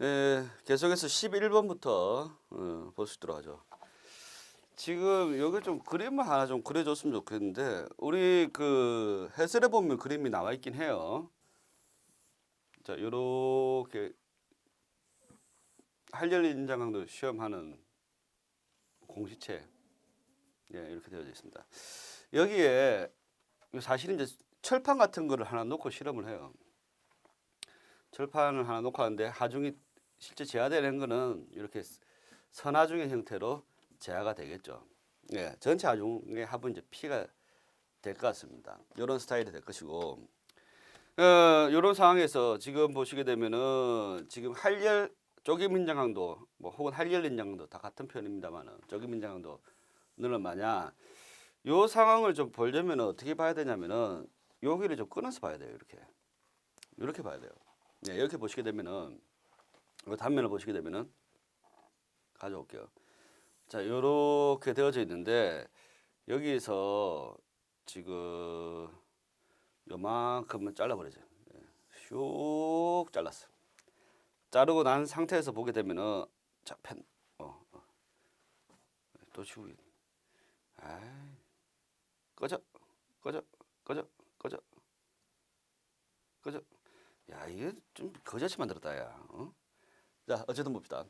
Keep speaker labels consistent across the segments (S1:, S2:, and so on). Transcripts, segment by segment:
S1: 예, 계속해서 11번부터 어, 볼 수 있도록 하죠. 지금 여기 좀 그림을 하나 좀 그려줬으면 좋겠는데 우리 그 해설해 보면 그림이 나와 있긴 해요. 자, 요렇게 한열 인장강도 시험하는 공시체 예, 이렇게 되어져 있습니다. 여기에 사실 이제 철판 같은 거를 하나 놓고 실험을 해요. 철판을 하나 놓고 하는데 하중이 실제 제하되는 거는 이렇게 선하중의 형태로 제하가 되겠죠. 예, 전체 하중의 합은 이제 P가 될 것 같습니다. 이런 스타일이 될 것이고, 어, 이런 상황에서 지금 보시게 되면은 지금 한열 쪼개 민장강도 뭐 혹은 한열 인장강도 다 같은 편입니다만은 쪼개 민장강도는 마냐 요 상황을 좀 보려면 어떻게 봐야 되냐면은 여기를 좀 끊어서 봐야 돼요 이렇게 이렇게 봐야 돼요. 네, 이렇게 보시게 되면은 이 단면을 보시게 되면은 가져올게요. 자, 요렇게 되어져 있는데 여기서 지금 요만큼은 잘라버리죠. 예, 슉 잘랐어. 자르고 난 상태에서 보게 되면은 자, 펜, 어, 어. 또 치우기. 아이, 꺼져, 꺼져, 꺼져, 꺼져, 꺼져. 야, 이게 좀 거저씨 만들었다, 야. 어? 자, 어쨌든 봅시다.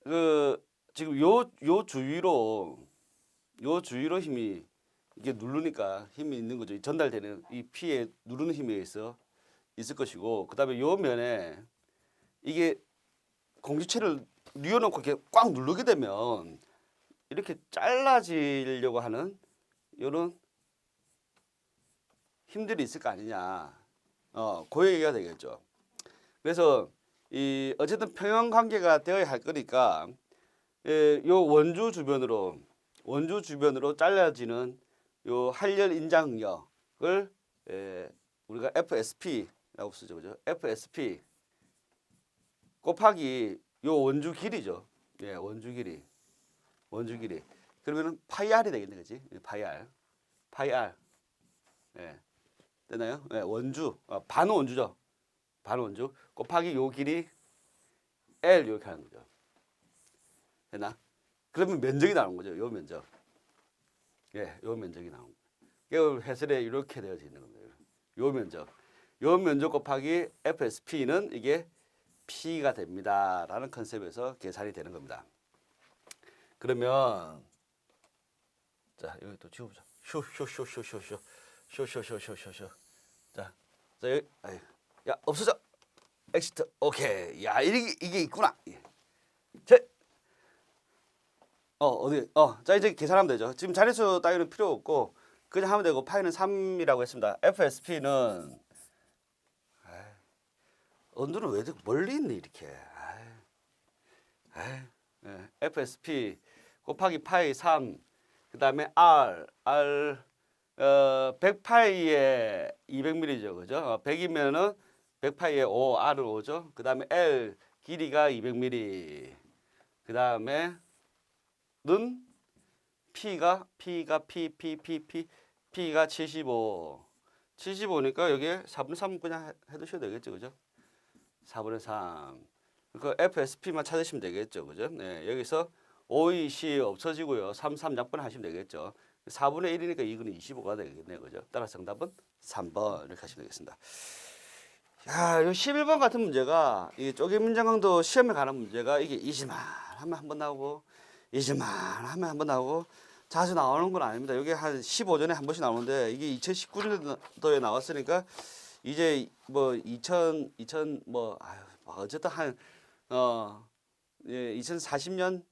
S1: 그 지금 요 요 주위로 요 주위로 힘이 이게 누르니까 힘이 있는 거죠. 이 전달되는 이 피에 누르는 힘에 의해서 있을 것이고 그다음에 요 면에 이게 공기체를 뉘어놓고 이렇게 꽉 누르게 되면 이렇게 잘라지려고 하는 요런 힘들이 있을 거 아니냐. 어, 그 얘기가 되겠죠. 그래서 이 어쨌든 평형 관계가 되어야 할 거니까 예, 요 원주 주변으로 원주 주변으로 잘라지는 요 한열 인장력을 예, 우리가 FSP라고 쓰죠, 그죠? FSP 곱하기 요 원주 길이죠. 예, 원주 길이, 원주 길이. 그러면은 파이 R이 되겠네, 그지? 예, 파이 R, 파이 R. 예, 되나요? 예, 원주, 어, 반 원주죠. 반 원주 곱하기 요 길이 L 이렇게 하는 거죠. 되나? 그러면 면적이 나오는 거죠. 요 면적. 예, 요 면적이 나오는 거예요. 해설에 이렇게 되어져 있는 겁니다. 요 면적. 요 면적 곱하기 FSP는 이게 P가 됩니다 라는 컨셉에서 계산이 되는 겁니다. 그러면 자, 여기 또 지워보자. 쇼쇼쇼쇼쇼쇼 쇼쇼쇼쇼쇼쇼. 자, 자 여기 아이, 야 없어져. 엑시트. 오케이. 야 이게 이게 있구나. 예. 제. 어 어디 어자 이제 계산하면 되죠. 지금 자릿수 따위는 필요 없고 그냥 하면 되고 파이는 3이라고 했습니다. FSP는 언두는 왜 이렇게 멀리 있네 이렇게. 아이, 아이, 예, FSP 곱하기 파이 3 그 다음에 R R 어 100파이에 200mm죠. 그죠? 어, 100이면은 100파이에 5 R을 5죠. 그 다음에 L 길이가 200mm. 그 다음에 는 P가 P가 P P P P P가 75. 75니까 여기에 4분의 3 그냥 해- 해두셔도 되겠죠. 그죠? 4분의 3. 그 FSP만 찾으시면 되겠죠. 그죠? 네, 여기서 5, 2, C 없어지고요. 3, 3 약분 하시면 되겠죠. 4분의 1이니까 이거는 25가 되겠네요. 그죠? 따라서 정답은 3번 이렇게 하시면 되겠습니다. 야, 요 11번 같은 문제가 이 쪼개 문장강도 시험에 가는 문제가 이게 이지만 하면 한 번 나오고 이지만 하면 한 번 나오고 자주 나오는 건 아닙니다. 이게 한 15전에 한 번씩 나오는데 이게 2019년도에 나왔으니까 이제 뭐 2000, 2000 뭐 아유, 뭐 어쨌든 한 어 예, 2040년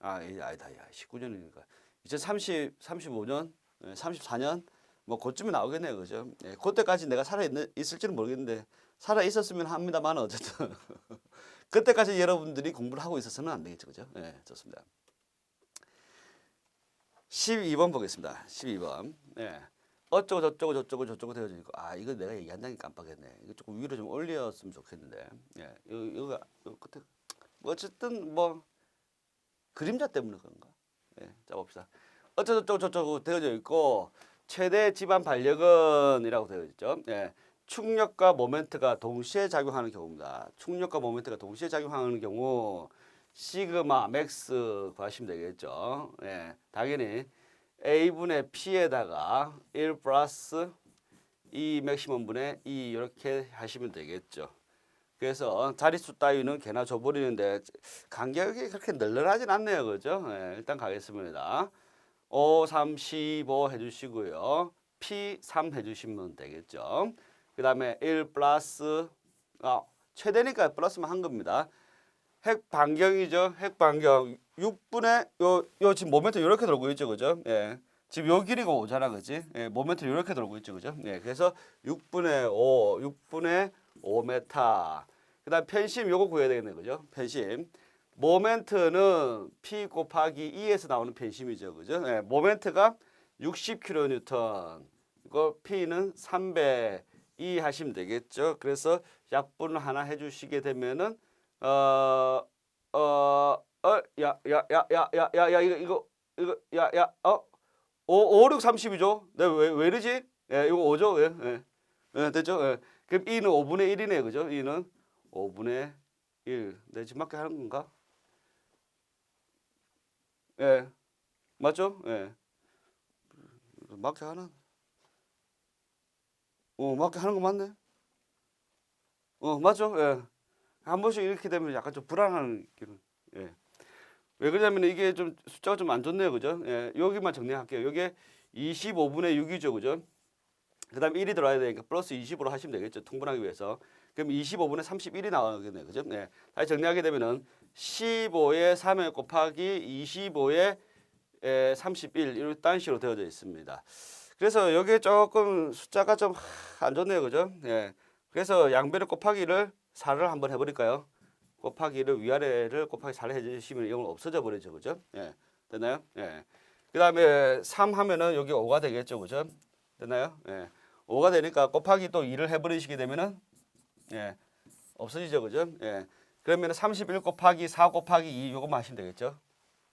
S1: 아, 예, 아니다. 야, 19년이니까 2030 35년, 예, 34년 뭐 그쯤에 나오겠네요. 그죠? 예, 그때까지 내가 살아 있는 있을지는 모르겠는데 살아 있었으면 합니다만 어쨌든 그때까지 여러분들이 공부를 하고 있어서는 안 되겠죠. 그죠? 예, 좋습니다. 12번 보겠습니다. 12번. 예. 어쩌고 저쩌고 저쩌고 저쩌고 되어지니까 아 이거 내가 얘기한다니 깜빡했네. 이거 조금 위로 좀 올렸으면 좋겠는데. 예. 요 요가 요 끝에 뭐 어쨌든 뭐 그림자 때문에 그런가? 예. 자 봅시다. 어쩌고 저쩌고 저쩌고 되어져 있고 최대 집안 반력은이라고 되어 있죠. 예. 충력과 모멘트가 동시에 작용하는 경우입니다. 충력과 모멘트가 동시에 작용하는 경우 시그마 맥스 구하시면 되겠죠. 예, 당연히 a분의 p에다가 1 플러스 2 맥시멈 분의 2 이렇게 하시면 되겠죠. 그래서 자릿수 따위는 개나 줘버리는데 간격이 그렇게 널널하진 않네요. 그죠? 예, 일단 가겠습니다. 5, 3, 15 해주시고요. P 3 해주시면 되겠죠. 그 다음에 1 플러스 아, 최대니까 플러스만 한 겁니다. 핵 반경이죠. 핵 반경 6분의 요, 요 지금 모멘트 이렇게 돌고 있죠. 그죠? 예. 지금 요 길이가 오잖아. 그지? 예, 모멘트 이렇게 돌고 있죠. 그죠? 예. 그래서 6분의 5, 6분의 5m. 그 다음 편심 요거 구해야 되겠네. 그죠? 편심. 모멘트는 P 곱하기 2에서 나오는 편심이죠. 그죠? 예, 모멘트가 60kN. 이거 P는 302 하시면 되겠죠. 그래서 약분을 하나 해 주시게 되면은 어, 어 어 야 야 야 야 야 야 야 이거 이거 이거 야 야어 5, 5, 6, 30이죠. 네, 왜, 왜 이러지? 예, 이거 5죠. 예, 예. 예, 됐죠? 예. 그럼 2는 5분의 1이네. 그죠? 2는 5분의 1. 내집 맞게 하는 건가? 예. 맞죠? 예. 맞게 하나? 어, 맞게 하는 거 맞네. 어, 맞죠? 예. 한 번씩 이렇게 되면 약간 좀 불안한 기분. 예. 왜 그러냐면 이게 좀 숫자가 좀 안 좋네요. 그죠? 예. 여기만 정리할게요. 여기에 25분의 6이죠. 그죠? 그 다음 1이 들어와야 되니까 플러스 20으로 하시면 되겠죠. 통분하기 위해서. 그럼 25분의 31이 나오겠네요. 그죠? 네. 다시 정리하게 되면은 15의 3에 곱하기 25의 에, 31 이런 식으로 되어져 있습니다. 그래서 여기에 조금 숫자가 좀 안 좋네요. 그죠? 예. 그래서 양변의 곱하기를 4를 한번 해 버릴까요? 곱하기를 위아래를 곱하기 4를 해 주시면 이건 없어져 버리죠. 그죠? 예. 됐나요? 예. 그 다음에 3 하면은 여기 5가 되겠죠. 그죠? 됐나요? 예. 5가 되니까 곱하기 또 2를 해 버리시게 되면은 예. 없어지죠. 그죠? 예. 그러면 31 곱하기 4 곱하기 2 요것만 하시면 되겠죠.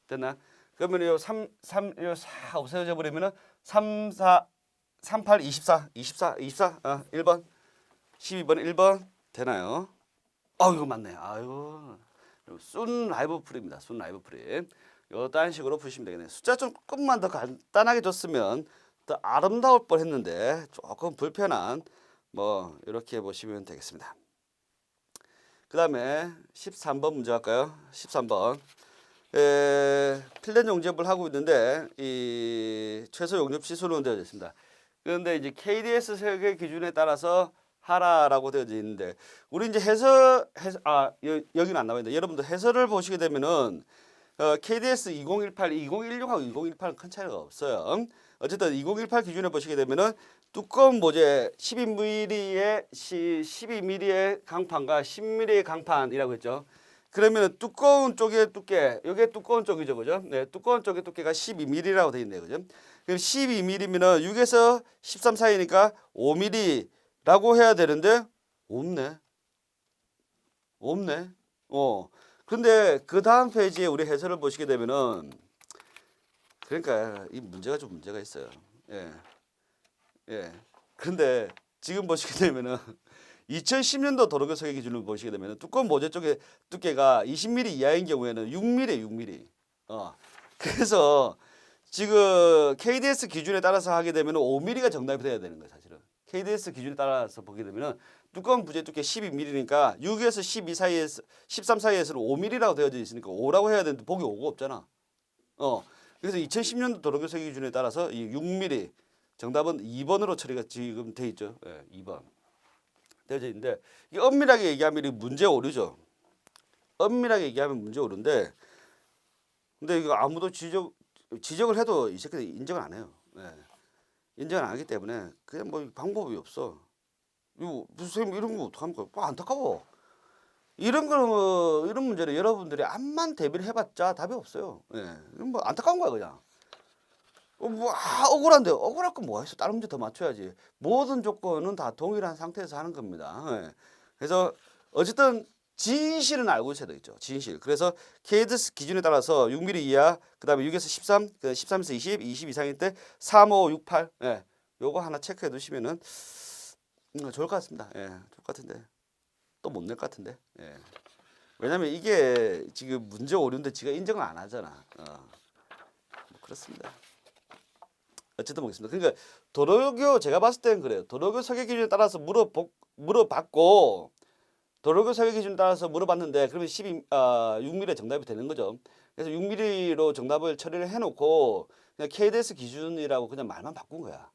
S1: 됐나? 그러면 요 3, 3, 요4 없어져 버리면은 3, 4, 3, 8, 24, 24, 24, 어, 1번, 12번, 1번 되나요? 아 이거 맞네. 아유, 순 라이브 풀입니다. 순 라이브 풀이. 요딴 식으로 푸시면 되겠네요. 숫자 좀 조금만 더 간단하게 줬으면 더 아름다울 뻔했는데 조금 불편한 뭐 이렇게 보시면 되겠습니다. 그 다음에 13번 문제 할까요? 13번. 에, 필된 용접을 하고 있는데 이 최소 용접 시수는 되어져 있습니다. 그런데 이제 KDS 세계 기준에 따라서 하라라고 되어져 있는데 우리 이제 해설 해설 아 여, 여기는 안 나와 있는데 여러분들 해설을 보시게 되면은 어, KDS 2018, 2016하고 2018은 큰 차이가 없어요. 어쨌든 2018 기준에 보시게 되면은 두꺼운 모재 12mm의 12mm의 강판과 10mm의 강판이라고 했죠. 그러면 두꺼운 쪽의 두께, 이게 두꺼운 쪽이죠, 그죠? 네, 두꺼운 쪽의 두께가 12mm라고 되어 있네요, 그죠? 그럼 12mm면은 6에서 13 사이니까 5mm라고 해야 되는데 없네, 없네. 어. 근데 그 다음 페이지에 우리 해설을 보시게 되면은 그러니까 이 문제가 좀 문제가 있어요. 예. 예. 근데 지금 보시게 되면은 2010년도 도로교통의 기준을 보시게 되면 두꺼운 모재 쪽의 두께가 20mm 이하인 경우에는 6mm, 6mm. 어. 그래서 지금 KDS 기준에 따라서 하게 되면 5mm가 정답이 돼야 되는 거예요, 사실은. KDS 기준에 따라서 보게 되면은 두꺼운 부재 두께 12mm니까 6에서 12 사이에서 13 사이에서는 5mm라고 되어져 있으니까 5라고 해야 되는데 보기 5가 없잖아. 어. 그래서 2010년도 도로교통 기준에 따라서 이 6mm 정답은 2번으로 처리가 지금 돼 있죠. 예, 2번. 되어져 있는데 이게 엄밀하게 얘기하면 이 문제 오류죠. 엄밀하게 얘기하면 문제 오른데 근데 이거 아무도 지적 지적을 해도 이 새끼들 인정을 안 해요. 예. 인정을 안 하기 때문에 그냥 뭐 방법이 없어. 이거 무슨 선생님 이런 거 어떡합니까? 뭐 안타까워. 이런 뭐 이런 문제는 여러분들이 암만 대비를 해봤자 답이 없어요. 예. 뭐 안타까운 거야 그냥. 어, 뭐 아, 억울한데 억울할 건 뭐가 있어? 다른 문제 더 맞춰야지. 모든 조건은 다 동일한 상태에서 하는 겁니다. 예. 그래서 어쨌든 진실은 알고 있어야 되겠죠. 진실. 그래서 KDS 기준에 따라서 6mm 이하, 그 다음에 6에서 13, 그 13에서 20, 20 이상일 때 3, 5, 6, 8. 예. 요거 하나 체크해 두시면은 음, 좋을 것 같습니다. 예, 좋을 것 같은데 또 못 낼 것 같은데. 예. 왜냐면 이게 지금 문제 오류인데 지가 인정을 안 하잖아. 어. 뭐 그렇습니다. 어쨌든 보겠습니다. 그러니까 도로교 제가 봤을 때는 그래요. 도로교 설계 기준에 따라서 물어 물어봤고 도로교 설계 기준에 따라서 물어봤는데 그러면 12 아, 6mm 정답이 되는 거죠. 그래서 6mm로 정답을 처리를 해놓고 그냥 KDS 기준이라고 그냥 말만 바꾼 거야.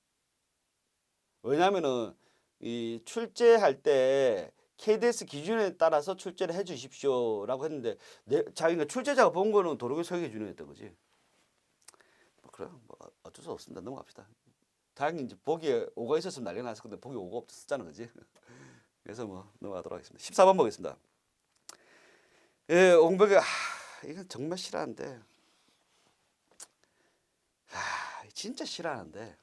S1: 왜냐하면은 이 출제할 때 KDS 기준에 따라서 출제를 해 주십시오라고 했는데 내 자기가 출제자가 본 거는 도로교 설계 기준이었던 거지. 뭐뭐 어쩔 수 없습니다. 넘어갑시다. 다행히 이제 보기에 오가 있었으면 난리 났을 건데 보기 오가 없었잖아, 그지? 그래서 뭐 넘어가도록 하겠습니다. 14번 보겠습니다. 예, 옹벽이 아, 이건 정말 싫어하는데, 아, 진짜 싫어하는데,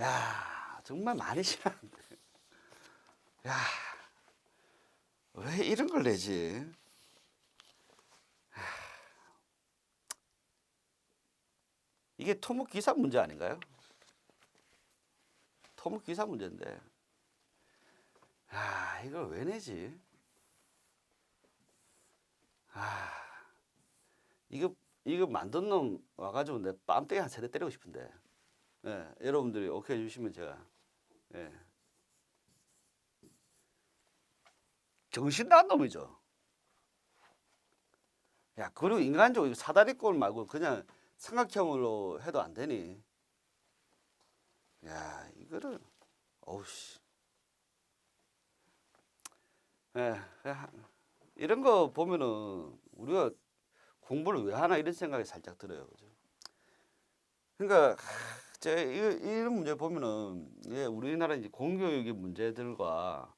S1: 야, 정말 많이 싫어하는데, 야, 왜 이런 걸 내지? 이게 토목 기사 문제 아닌가요? 토목 기사 문제인데. 아, 이걸 왜 내지? 아, 이거 이거 만든 놈 와가지고 내 뺨때기 한 세대 때리고 싶은데. 예, 여러분들이 오케이 해주시면 제가 예. 정신 나간 놈이죠. 야, 그리고 인간적으로 사다리꼴 말고 그냥 삼각형으로 해도 안 되니? 야, 이거를 어우씨. 예, 그냥 이런 거 보면은 우리가 공부를 왜 하나 이런 생각이 살짝 들어요, 그죠? 하, 제가 이, 이런 문제 보면은 예, 우리나라 이제 공교육의 문제들과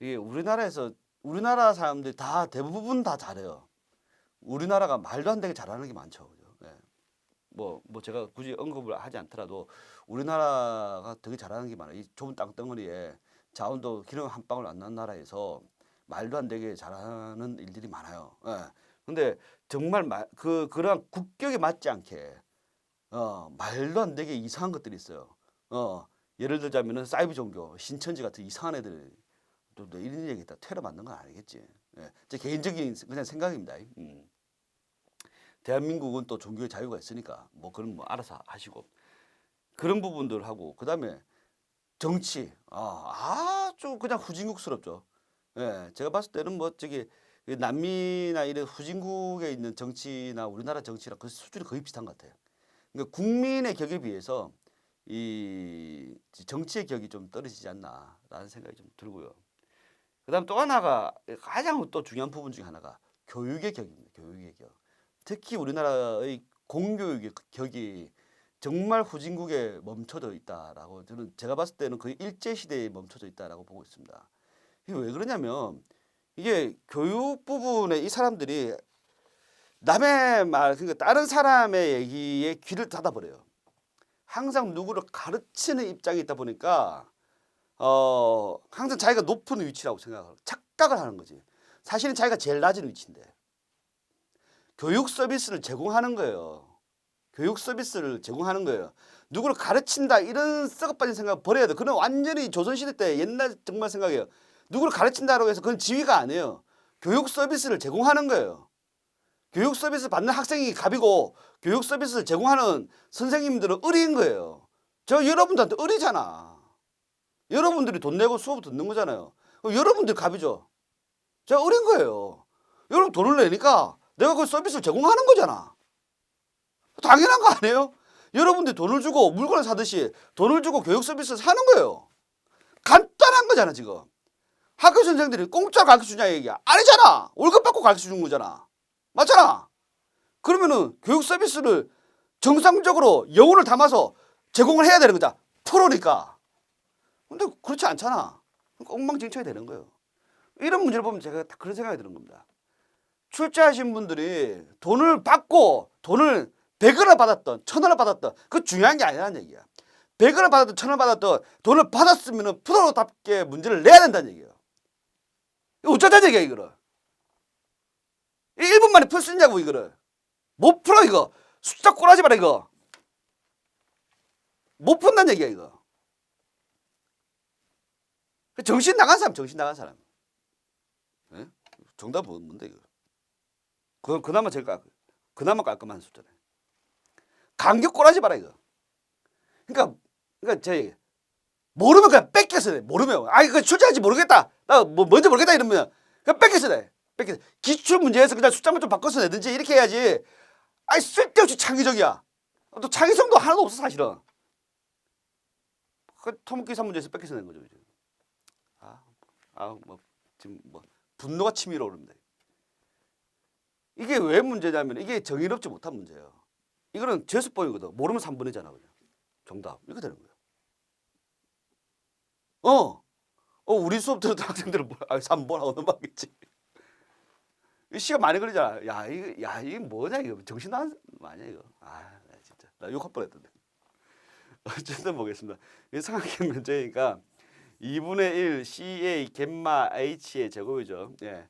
S1: 이게 우리나라에서 우리나라 사람들이 다 대부분 다 잘해요. 우리나라가 말도 안 되게 잘하는 게 많죠. 뭐, 뭐 제가 굳이 언급을 하지 않더라도 우리나라가 되게 잘하는 게 많아요. 이 좁은 땅덩어리에 자원도 기름 한 방울 안 난 나라에서 말도 안 되게 잘하는 일들이 많아요. 예. 근데 정말 말, 그, 그런 국격에 맞지 않게 어, 말도 안 되게 이상한 것들이 있어요. 어, 예를 들자면은 사이버 종교, 신천지 같은 이상한 애들 또, 또 이런 얘기다 테러 맞는 건 아니겠지. 예. 제 개인적인 그냥 생각입니다. 음. 대한민국은 또 종교의 자유가 있으니까 뭐 그런 뭐 알아서 하시고 그런 부분들하고 그다음에 정치 아 아주 그냥 후진국스럽죠. 예, 제가 봤을 때는 뭐 저기 그 남미나 이런 후진국에 있는 정치나 우리나라 정치랑 그 수준이 거의 비슷한 것 같아요. 그러니까 국민의 격에 비해서 이 정치의 격이 좀 떨어지지 않나라는 생각이 좀 들고요. 그다음 또 하나가 가장 또 중요한 부분 중에 하나가 교육의 격입니다. 교육의 격. 특히 우리나라의 공교육의 격이 정말 후진국에 멈춰져 있다라고 저는 제가 봤을 때는 거의 일제 시대에 멈춰져 있다라고 보고 있습니다. 이게 왜 그러냐면 이게 교육 부분에 이 사람들이 남의 말 그러니까 다른 사람의 얘기에 귀를 닫아버려요. 항상 누구를 가르치는 입장에 있다 보니까 어 항상 자기가 높은 위치라고 생각하고 착각을 하는 거지. 사실은 자기가 제일 낮은 위치인데 교육 서비스를 제공하는 거예요. 교육 서비스를 제공하는 거예요. 누구를 가르친다 이런 썩어빠진 생각 버려야 돼. 그건 완전히 조선시대 때 옛날 정말 생각이에요. 누구를 가르친다라고 해서 그건 지위가 아니에요. 교육 서비스를 제공하는 거예요. 교육 서비스 받는 학생이 갑이고 교육 서비스를 제공하는 선생님들은 을인 거예요. 저 여러분들한테 을이잖아. 여러분들이 돈 내고 수업 듣는 거잖아요. 여러분들 갑이죠. 제가 을인 거예요. 여러분 돈을 내니까 내가 그 서비스를 제공하는 거잖아. 당연한 거 아니에요? 여러분들이 돈을 주고 물건을 사듯이 돈을 주고 교육 서비스를 사는 거예요. 간단한 거잖아, 지금. 학교 선생들이 공짜로 가르쳐 주냐 얘기야. 아니잖아. 월급 받고 가르쳐 주는 거잖아. 맞잖아. 그러면은 교육 서비스를 정상적으로 영혼을 담아서 제공을 해야 되는 거다. 프로니까. 근데 그렇지 않잖아. 그러니까 엉망진창이 되는 거예요. 이런 문제를 보면 제가 딱 그런 생각이 드는 겁니다. 출제하신 분들이 돈을 받고 돈을 100원을 받았던 1000원을 받았던 그 중요한 게 아니라는 얘기야. 100원을 받았던 1000원을 받았던 돈을 받았으면 프로답게 문제를 내야 된다는 얘기예요. 어쩌자는 얘기야 이거를. 1분 만에 풀 수 있냐고 이거를. 못 풀어 이거. 숫자 꼬라지 마라 이거. 못 푼다는 얘기야 이거. 그 정신 나간 사람, 정신 나간 사람. 예? 정답은 뭔데 이거? 그 그나마 제일 깔, 그나마 깔끔한 숫자네. 간격 꼬라지 마라 이거. 그러니까 그러니까 제 모르면 그냥 뺏겨서 돼. 모르면 아이 그 출제할지 모르겠다. 나 뭐 뭔지 모르겠다 이러면 그냥 뺏겨서 돼. 뺏겨. 기출 문제에서 그냥 숫자만 좀 바꿔서 내든지 이렇게 해야지. 아이 쓸데없이 창의적이야. 또 창의성도 하나도 없어 사실은. 그 토목기사 문제에서 뺏겨서 낸 거죠. 아, 아, 뭐 지금 뭐 분노가 치밀어 오릅니다. 이게 왜 문제냐면 이게 정의롭지 못한 문제예요. 이거는 제수법이거든. 모르면 3분이잖아, 그냥. 정답 이렇게 되는 거예요. 어, 어 우리 수업 들었던 학생들은 뭐, 아, 3번 하고 넘어가겠지. 이 시간 많이 걸리잖아. 야, 이거, 야, 이게 뭐냐 이거 정신 거 아니야 이거. 아, 나 진짜 나 욕할 뻔 했던데. 어쨌든 보겠습니다. 이 삼각형 면제니까 2분의 1 CA 겜마 H의 제곱이죠. 예.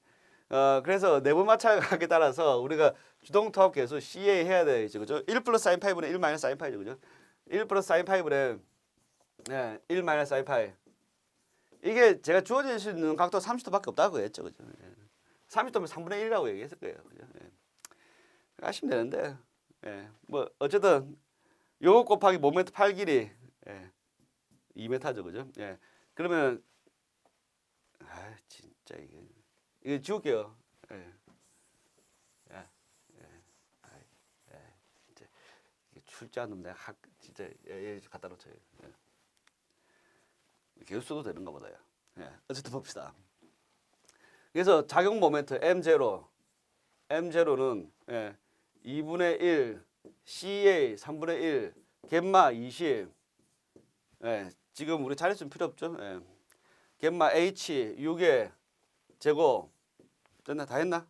S1: 어, 그래서 내부 마찰각에 따라서 우리가 주동 통합 계수 CA 해야 되겠죠. 그죠? 1 플러스 사인 파이분의 1 마이너스 사인 파이죠. 그죠? 1 플러스 사인 파이분의 예, 1 마이너스 사인 파이. 이게 제가 주어질 수 있는 각도 30도밖에 없다고 했죠. 그죠? 예. 30도면 3분의 1이라고 얘기했을 거예요. 그죠? 예. 하시면 되는데. 예. 뭐 어쨌든 요거 곱하기 모멘트 8 길이 예. 2m죠. 그죠? 예. 그러면 아, 진짜 이게 이거 지울게요. 예. 예. 예. 예. 이게 출제한 놈 내가 학 진짜 예, 예, 갖다 놓쳐요. 예. 교수도 되는가 보다요. 예. 어쨌든 봅시다. 그래서 작용 모멘트 M0 M0는 예. 2분의 1 CA 3분의 1 겜마 20 예. 지금 우리 좀 필요 없죠? 예. 겜마 H 6의 제곱 됐나? 다 했나?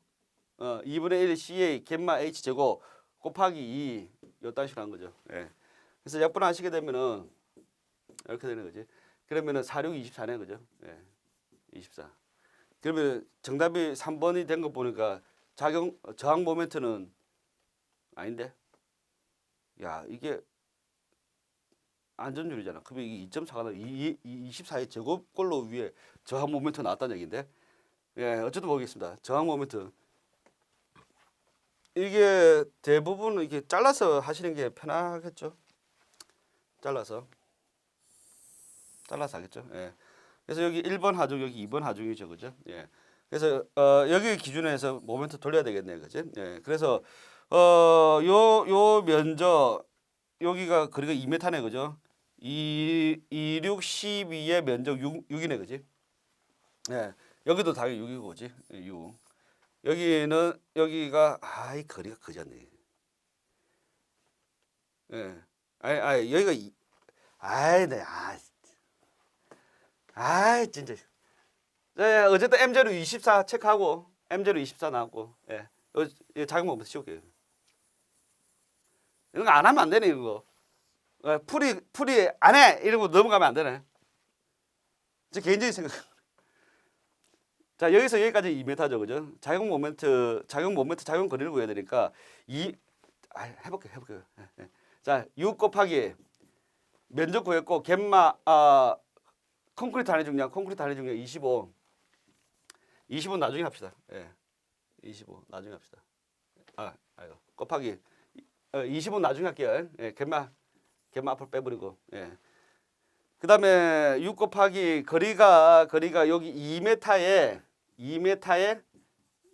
S1: 어, 2분의 1 CA 겜마 H 제곱 곱하기 2 요딴 식으로 한 거죠. 예. 그래서 약분하시게 되면은 이렇게 되는 거지. 그러면은 4, 6, 24네 그죠? 예. 24. 그러면 정답이 3번이 된 거 보니까 작용 저항 모멘트는 아닌데. 야, 이게 안전율이잖아. 그러면 이게 2.4가 나와. 24의 제곱꼴로 위에 저항 모멘트 나왔다는 얘기인데. 예, 어쨌든 보겠습니다. 저항 모멘트. 이게 대부분 이렇게 잘라서 하시는 게 편하겠죠. 잘라서. 잘라서 하겠죠. 예. 그래서 여기 1번 하중, 여기 2번 하중이죠. 그죠? 예. 그래서 어, 여기 기준에서 모멘트 돌려야 되겠네요. 그죠? 예. 그래서 어, 요, 요 면적 여기가 거리가 2m네. 그죠? 2, 2, 6, 12의 면적 6, 6이네. 그지? 예. 여기도 당연히 6이고, 그지? 6. 여기는, 여기가, 아, 이 거리가 그졌네. 예. 아니, 아니, 여기가, 이, 아이, 네, 아, 아이, 진짜. 네, 어쨌든 M0 24 체크하고, M0 24 나왔고, 예. 어, 예, 거부터 씌울게요. 이런 거 안 하면 안 되네, 이거. 어, 풀이, 풀이 안 해! 이러고 넘어가면 안 되네. 제 개인적인 생각. 자, 여기서 여기까지 2m죠, 그죠? 작용 모멘트, 작용 모멘트, 작용 거리를 구해야 되니까, 이, 아, 해볼게요, 해볼게요. 예, 예. 자, 6 곱하기 면적 구했고, gem마, 아, 콘크리트 안의 중량, 콘크리트 안의 중량 25. 25 나중에 합시다. 예. 25 나중에 합시다. 아, 아이고. 곱하기 어, 25 나중에 할게요. 예, 갯마 갯마 앞을 빼버리고. 예. 그 다음에 6 곱하기 거리가 거리가 여기 2m에 2m에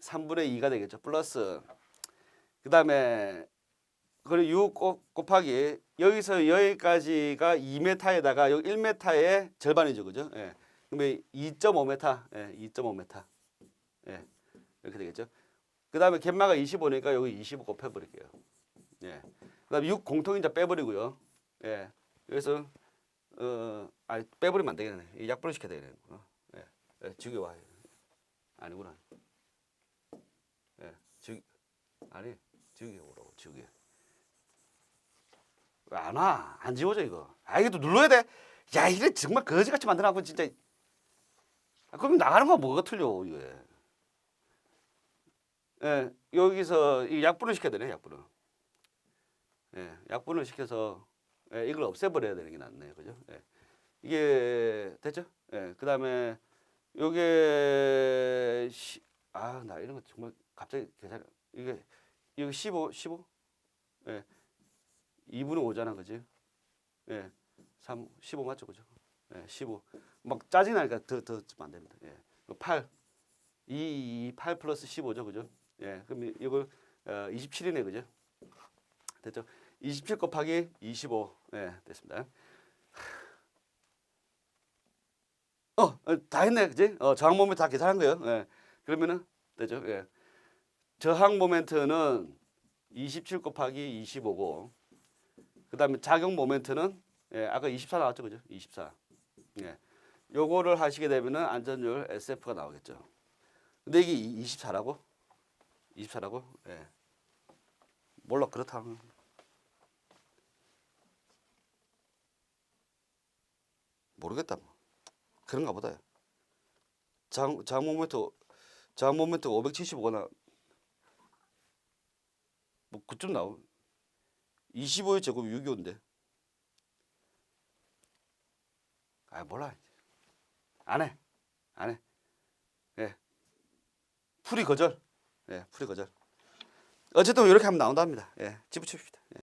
S1: 3분의 2가 되겠죠. 플러스 그 다음에 그리고 6 곱- 곱하기 여기서 여기까지가 2m에다가 여기 1m의 절반이죠. 그죠? 예. 그러면 2.5m. 예, 2.5m. 예. 이렇게 되겠죠. 그 다음에 갯마가 25니까 여기 25 곱해 버릴게요. 예. 그 다음에 6 공통인자 빼버리고요. 예. 여기서 어, 아니 빼버리면 안 되겠네. 이 약분을 시켜야 되겠네. 어. 예. 예. 지우개 와. 아니구나. 예. 지우 아니 지우개 오라고 지우개. 왜 안 와? 안 지워져 이거. 아 이게 또 눌러야 돼. 야 이래 정말 거지같이 만들어놓고 진짜. 아, 그럼 나가는 거 뭐가 틀려 이게. 예, 여기서 이 약분을 시켜야 되네 약분을. 예, 약분을 시켜서 예, 이걸 없애버려야 되는 게 낫네요, 그죠? 예. 이게 됐죠? 예, 그 다음에 요게 시, 아, 나 이런 거 정말 갑자기 계산 이게 이거 15 15 예. 2분의 5잖아. 그지? 예. 3 15 맞죠? 그죠? 예, 15. 막 짜증 나니까 더더 주면 안 됩니다. 예. 8 2 2 8 플러스 15죠. 그죠? 예. 그럼 이걸 어, 27이네. 그죠? 됐죠? 27 곱하기 25. 예, 됐습니다. 어, 어, 다 했네, 그지? 어, 저항 모멘트 다 계산한 거예요. 예. 그러면은 되죠. 예. 저항 모멘트는 27 곱하기 25고, 그 다음에 작용 모멘트는 예, 아까 24 나왔죠, 그죠? 24. 예. 요거를 하시게 되면은 안전율 SF가 나오겠죠. 근데 이게 24라고? 24라고? 예. 몰라 그렇다. 모르겠다. 뭐. 그런가 보다. 장, 장 모멘트, 장 모멘트 575나, 뭐, 그쯤 나오 25의 제곱 625인데. 아, 몰라. 안 해. 안 해. 예. 풀이 거절. 예, 풀이 거절. 어쨌든 이렇게 하면 나온답니다. 예, 집어칩시다. 예.